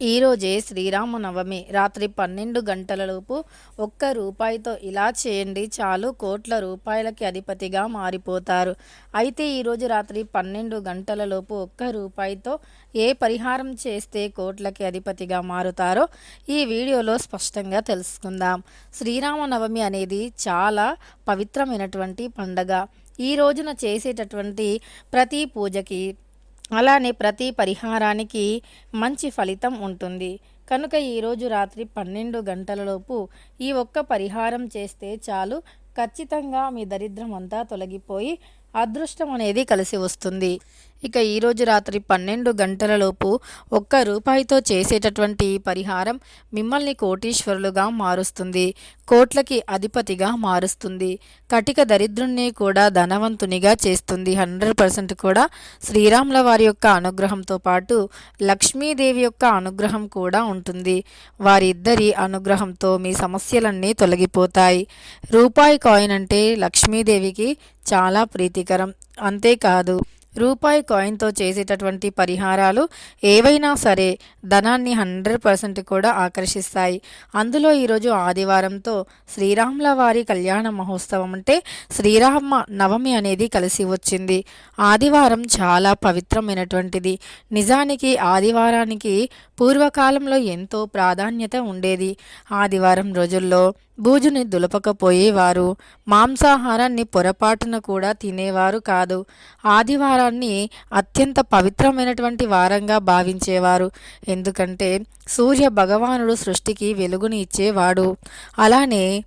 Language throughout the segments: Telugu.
ఈరోజే శ్రీరామనవమి. రాత్రి పన్నెండు గంటలలోపు ఒక్క రూపాయితో ఇలా చేయండి చాలు కోట్ల రూపాయలకి అధిపతిగా మారిపోతారు. అయితే ఈరోజు రాత్రి పన్నెండు గంటలలోపు ఒక్క రూపాయితో ఏ పరిహారం చేస్తే కోట్లకి అధిపతిగా మారుతారో ఈ వీడియోలో స్పష్టంగా తెలుసుకుందాం. శ్రీరామనవమి అనేది చాలా పవిత్రమైనటువంటి పండగ. ఈ రోజున చేసేటటువంటి ప్రతి పూజకి అలానే ప్రతి పరిహారానికి మంచి ఫలితం ఉంటుంది. కనుక ఈరోజు రాత్రి పన్నెండు గంటలలోపు ఈ ఒక్క పరిహారం చేస్తే చాలు. ఖచ్చితంగా మీ దరిద్రం అంతా తొలగిపోయి అదృష్టం అనేది కలిసి వస్తుంది. ఇక ఈరోజు రాత్రి పన్నెండు గంటలలోపు ఒక్క రూపాయితో చేసేటటువంటి పరిహారం మిమ్మల్ని కోటీశ్వరులుగా మారుస్తుంది కోట్లకి అధిపతిగా మారుస్తుంది. కటిక దరిద్రుణ్ణి కూడా ధనవంతునిగా చేస్తుంది. హండ్రెడ్ పర్సెంట్ కూడా శ్రీరాముల వారి యొక్క అనుగ్రహంతో పాటు లక్ష్మీదేవి యొక్క అనుగ్రహం కూడా ఉంటుంది. వారిద్దరి అనుగ్రహంతో మీ సమస్యలన్నీ తొలగిపోతాయి. రూపాయి కాయిన్ అంటే లక్ష్మీదేవికి చాలా ప్రీతికరం. అంతేకాదు రూపాయి కాయిన్తో చేసేటటువంటి పరిహారాలు ఏవైనా సరే ధనాన్ని హండ్రెడ్ పర్సెంట్ కూడా ఆకర్షిస్తాయి. అందులో ఈరోజు ఆదివారంతో శ్రీరాముల వారి కళ్యాణ మహోత్సవం అంటే శ్రీరామ నవమి అనేది కలిసి వచ్చింది. ఆదివారం చాలా పవిత్రమైనటువంటిది. నిజానికి ఆదివారానికి పూర్వకాలంలో ఎంతో ప్రాధాన్యత ఉండేది. ఆదివారం రోజుల్లో బూజుని దులపకపోయేవారు మాంసాహారాన్ని పొరపాటున కూడా తినేవారు కాదు. ఆదివారాన్ని అత్యంత పవిత్రమైనటువంటి వారంగా భావించేవారు. ఎందుకంటే సూర్య భగవానుడు సృష్టికి వెలుగుని ఇచ్చేవాడు. అలానే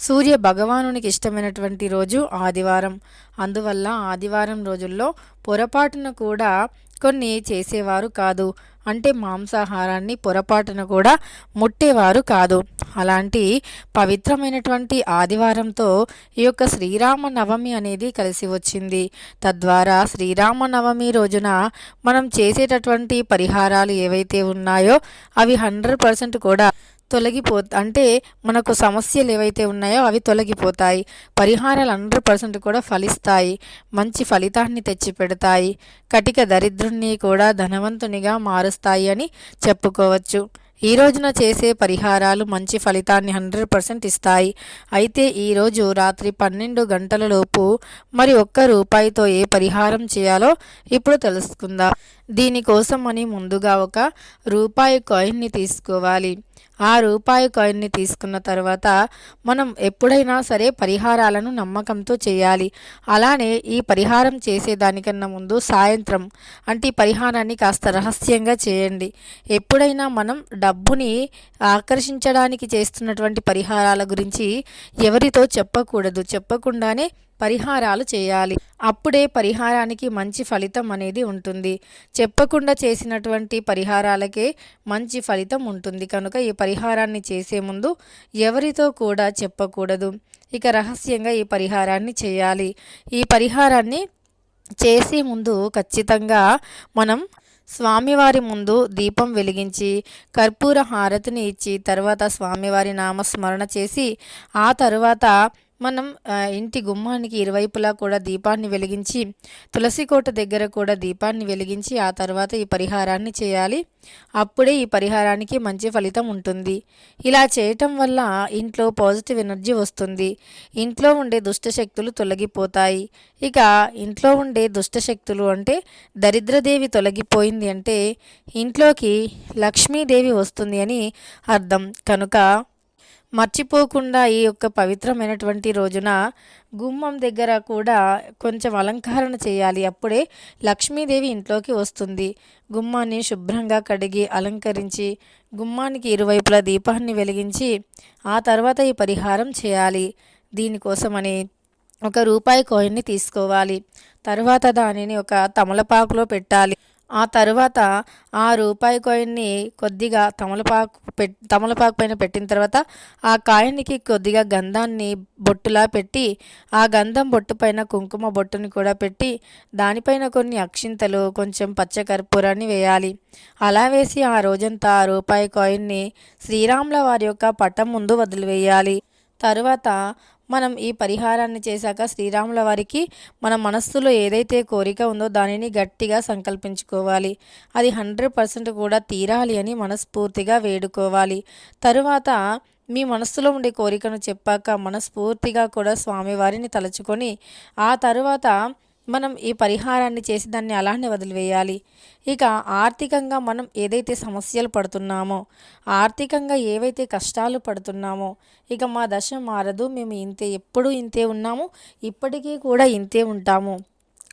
సూర్య భగవానునికి ఇష్టమైనటువంటి రోజు ఆదివారం. అందువల్ల ఆదివారం రోజుల్లో పొరపాటున కూడా కొన్ని చేసేవారు కాదు. అంటే మాంసాహారాన్ని పొరపాటున కూడా ముట్టేవారు కాదు. అలాంటి పవిత్రమైనటువంటి ఆదివారంతో ఈ యొక్క శ్రీరామ నవమి అనేది కలిసి వచ్చింది. తద్వారా శ్రీరామ నవమి రోజున మనం చేసేటటువంటి పరిహారాలు ఏవైతే ఉన్నాయో అవి హండ్రెడ్ పర్సెంట్ కూడా తొలగిపో అంటే మనకు సమస్యలు ఏవైతే ఉన్నాయో అవి తొలగిపోతాయి. పరిహారాలు హండ్రెడ్ పర్సెంట్ కూడా ఫలిస్తాయి. మంచి ఫలితాన్ని తెచ్చి పెడతాయి కటిక దరిద్రుణ్ణి కూడా ధనవంతునిగా మారుస్తాయి అని చెప్పుకోవచ్చు. ఈ రోజున చేసే పరిహారాలు మంచి ఫలితాన్ని హండ్రెడ్ పర్సెంట్ ఇస్తాయి. అయితే ఈరోజు రాత్రి పన్నెండు గంటలలోపు మరి ఒక్క రూపాయితో ఏ పరిహారం చేయాలో ఇప్పుడు తెలుసుకుందాం. దీనికోసం అని ముందుగా ఒక రూపాయి కాయిన్ని తీసుకోవాలి. ఆ రూపాయి కాయిన్ని తీసుకున్న తర్వాత మనం ఎప్పుడైనా సరే పరిహారాలను నమ్మకంతో చేయాలి. అలానే ఈ పరిహారం చేసేదానికన్నా ముందు సాయంత్రం అంటే ఈ పరిహారాన్ని కాస్త రహస్యంగా చేయండి. ఎప్పుడైనా మనం డబ్బుని ఆకర్షించడానికి చేస్తున్నటువంటి పరిహారాల గురించి ఎవరితో చెప్పకూడదు. చెప్పకుండానే పరిహారాలు చేయాలి. అప్పుడే పరిహారానికి మంచి ఫలితం అనేది ఉంటుంది. చెప్పకుండా చేసినటువంటి పరిహారాలకే మంచి ఫలితం ఉంటుంది. కనుక ఈ పరిహారాన్ని చేసే ముందు ఎవరితో కూడా చెప్పకూడదు. ఇక రహస్యంగా ఈ పరిహారాన్ని చేయాలి. ఈ పరిహారాన్ని చేసే ముందు ఖచ్చితంగా మనం స్వామివారి ముందు దీపం వెలిగించి కర్పూర హారతిని ఇచ్చి తర్వాత స్వామివారి నామస్మరణ చేసి ఆ తరువాత మనం ఇంటి గుమ్మానికి ఇరువైపులా కూడా దీపాన్ని వెలిగించి తులసి కోట దగ్గర కూడా దీపాన్ని వెలిగించి ఆ తర్వాత ఈ పరిహారాన్ని చేయాలి. అప్పుడే ఈ పరిహారానికి మంచి ఫలితం ఉంటుంది. ఇలా చేయటం వల్ల ఇంట్లో పాజిటివ్ ఎనర్జీ వస్తుంది. ఇంట్లో ఉండే దుష్టశక్తులు తొలగిపోతాయి. ఇక ఇంట్లో ఉండే దుష్టశక్తులు అంటే దరిద్రదేవి తొలగిపోయింది అంటే ఇంట్లోకి లక్ష్మీదేవి వస్తుంది అని అర్థం. కనుక మర్చిపోకుండా ఈ యొక్క పవిత్రమైనటువంటి రోజున గుమ్మం దగ్గర కూడా కొంచెం అలంకరణ చేయాలి. అప్పుడే లక్ష్మీదేవి ఇంట్లోకి వస్తుంది. గుమ్మాన్ని శుభ్రంగా కడిగి అలంకరించి గుమ్మానికి ఇరువైపులా దీపాన్ని వెలిగించి ఆ తర్వాత ఈ పరిహారం చేయాలి. దీనికోసమని ఒక రూపాయి కాయిన్ని తీసుకోవాలి. తర్వాత దానిని ఒక తమలపాకులో పెట్టాలి. ఆ తరువాత ఆ రూపాయి కాయిన్ని కొద్దిగా తమలపాకు పె తమలపాకు పైన పెట్టిన తర్వాత ఆ కాయిన్కి కొద్దిగా గంధాన్ని బొట్టులా పెట్టి ఆ గంధం బొట్టు పైన కుంకుమ బొట్టుని కూడా పెట్టి దానిపైన కొన్ని అక్షింతలు కొంచెం పచ్చకర్పూరాన్ని వేయాలి. అలా వేసి ఆ రోజంతా ఆ రూపాయి కాయిన్ని శ్రీరాముల వారి యొక్క పటం ముందు వదిలివేయాలి. తరువాత మనం ఈ పరిహారాన్ని చేశాక శ్రీరాముల వారికి మన మనస్సులో ఏదైతే కోరిక ఉందో దానిని గట్టిగా సంకల్పించుకోవాలి. అది హండ్రెడ్ పర్సెంట్ కూడా తీరాలి అని మనస్ఫూర్తిగా వేడుకోవాలి. తరువాత మీ మనస్సులో ఉండే కోరికను చెప్పాక మనస్ఫూర్తిగా కూడా స్వామివారిని తలుచుకొని ఆ తరువాత మనం ఈ పరిహారాన్ని చేసి దాన్ని అలానే వదిలివేయాలి. ఇక ఆర్థికంగా మనం ఏదైతే సమస్యలు పడుతున్నామో ఆర్థికంగా ఏవైతే కష్టాలు పడుతున్నామో ఇక మా దశ మారదు. మేము ఇంతే ఎప్పుడూ ఇంతే ఉన్నాము. ఇప్పటికీ కూడా ఇంతే ఉంటాము.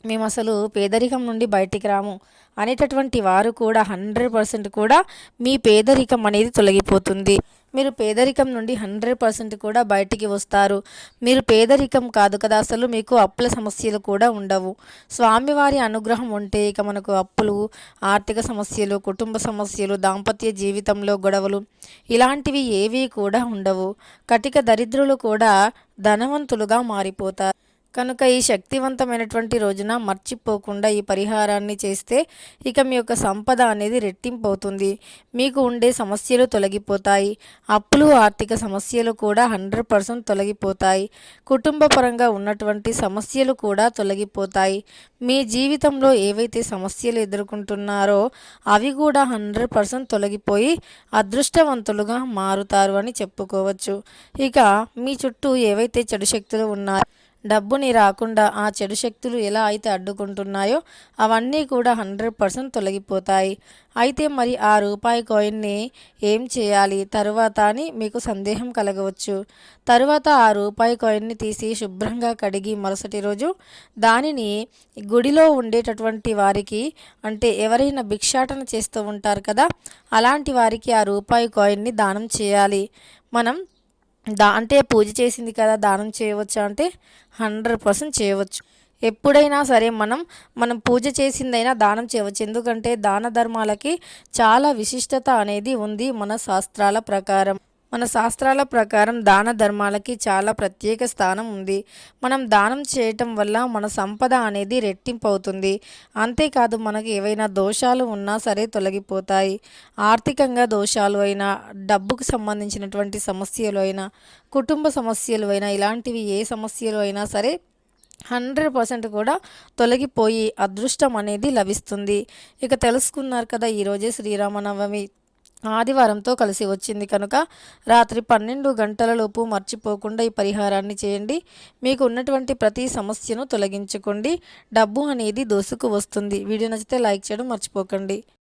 మేము అసలు పేదరికం నుండి బయటికి రాము అనేటటువంటి వారు కూడా హండ్రెడ్ పర్సెంట్ కూడా మీ పేదరికం అనేది తొలగిపోతుంది. మీరు పేదరికం నుండి హండ్రెడ్ పర్సెంట్ కూడా బయటికి వస్తారు. మీరు పేదరికం కాదు కదా అసలు మీకు అప్పుల సమస్యలు కూడా ఉండవు. స్వామివారి అనుగ్రహం ఉంటే ఇక మనకు అప్పులు ఆర్థిక సమస్యలు కుటుంబ సమస్యలు దాంపత్య జీవితంలో గొడవలు ఇలాంటివి ఏవీ కూడా ఉండవు. కటిక దరిద్రులు కూడా ధనవంతులుగా మారిపోతారు. కనుక ఈ శక్తివంతమైనటువంటి రోజున మర్చిపోకుండా ఈ పరిహారాన్ని చేస్తే ఇక మీ యొక్క సంపద అనేది రెట్టింపు అవుతుంది మీకు ఉండే సమస్యలు తొలగిపోతాయి. అప్పులు ఆర్థిక సమస్యలు కూడా హండ్రెడ్ పర్సెంట్ తొలగిపోతాయి. కుటుంబ పరంగా ఉన్నటువంటి సమస్యలు కూడా తొలగిపోతాయి. మీ జీవితంలో ఏవైతే సమస్యలు ఎదుర్కొంటున్నారో అవి కూడా హండ్రెడ్ పర్సెంట్ తొలగిపోయి అదృష్టవంతులుగా మారుతారు అని చెప్పుకోవచ్చు. ఇక మీ చుట్టూ ఏవైతే చెడు శక్తులు ఉన్నాయో డబ్బుని రాకుండా ఆ చెడు శక్తులు ఎలా అయితే అడ్డుకుంటున్నాయో అవన్నీ కూడా హండ్రెడ్ పర్సెంట్ తొలగిపోతాయి. అయితే మరి ఆ రూపాయి కాయిన్ని ఏం చేయాలి? తరువాత అని మీకు సందేహం కలగవచ్చు. తరువాత ఆ రూపాయి కాయిన్ని తీసి శుభ్రంగా కడిగి మరుసటి రోజు దానిని గుడిలో ఉండేటటువంటి వారికి అంటే ఎవరైనా భిక్షాటన చేస్తూ ఉంటారు కదా అలాంటి వారికి ఆ రూపాయి కాయిన్ని దానం చేయాలి. మనం దా అంటే పూజ చేసింది కదా దానం చేయవచ్చా అంటే హండ్రెడ్ పర్సెంట్ చేయవచ్చు. ఎప్పుడైనా సరే మనం మనం పూజ చేసిందైనా దానం చేయవచ్చు. ఎందుకంటే దాన ధర్మాలకి చాలా విశిష్టత అనేది ఉంది మన శాస్త్రాల ప్రకారం. మన శాస్త్రాల ప్రకారం దాన ధర్మాలకి చాలా ప్రత్యేక స్థానం ఉంది. మనం దానం చేయటం వల్ల మన సంపద అనేది రెట్టింపు అవుతుంది అంతేకాదు మనకి ఏవైనా దోషాలు ఉన్నా సరే తొలగిపోతాయి. ఆర్థికంగా దోషాలు అయినా డబ్బుకు సంబంధించినటువంటి సమస్యలు అయినా కుటుంబ సమస్యలు అయినా ఇలాంటివి ఏ సమస్యలు అయినా సరే హండ్రెడ్ పర్సెంట్ కూడా తొలగిపోయి అదృష్టం అనేది లభిస్తుంది. ఇక తెలుసుకున్నారు కదా ఈరోజే శ్రీరామనవమి. ఆదివారంతో కలిసి వచ్చింది కనుక రాత్రి పన్నెండు గంటలలోపు మర్చిపోకుండా ఈ పరిహారాన్ని చేయండి. మీకు ఉన్నటువంటి ప్రతి సమస్యను తొలగించుకోండి. డబ్బు అనేది దోసుకు వస్తుంది. వీడియో నచ్చితే లైక్ చేయడం మర్చిపోకండి.